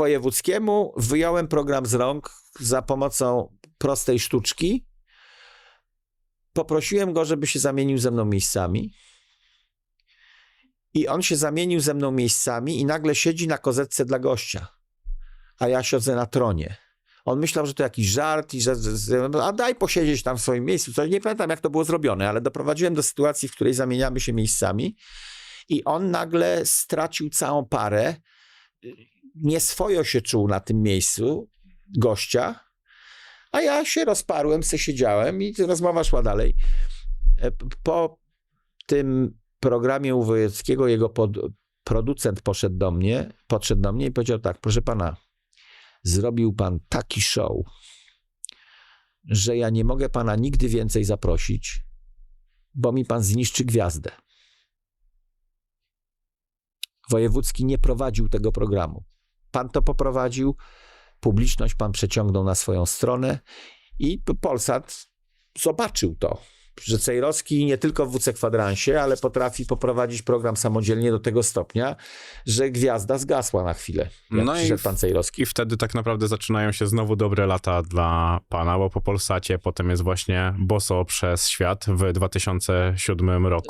wojewódzkiemu wyjąłem program z rąk za pomocą prostej sztuczki. Poprosiłem go, żeby się zamienił ze mną miejscami. I on się zamienił ze mną miejscami i nagle siedzi na kozetce dla gościa. A ja siedzę na tronie. On myślał, że to jakiś żart i że, a daj posiedzieć tam w swoim miejscu. Co, nie pamiętam, jak to było zrobione, ale doprowadziłem do sytuacji, w której zamieniamy się miejscami i on nagle stracił całą parę. Nieswojo się czuł na tym miejscu gościa, a ja się rozparłem, se siedziałem i rozmowa szła dalej. E, Po tym programie u Wojewódzkiego jego pod, producent poszedł do mnie, podszedł do mnie i powiedział tak, proszę pana, zrobił pan taki show, że ja nie mogę pana nigdy więcej zaprosić, bo mi pan zniszczy gwiazdę. Wojewódzki nie prowadził tego programu. Pan to poprowadził, publiczność pan przeciągnął na swoją stronę i Polsat zobaczył to, że Cejrowski nie tylko w WC Kwadransie, ale potrafi poprowadzić program samodzielnie do tego stopnia, że gwiazda zgasła na chwilę, No i pan Cejrowski. I wtedy tak naprawdę zaczynają się znowu dobre lata dla pana, bo po Polsacie potem jest właśnie Boso przez świat w 2007 roku.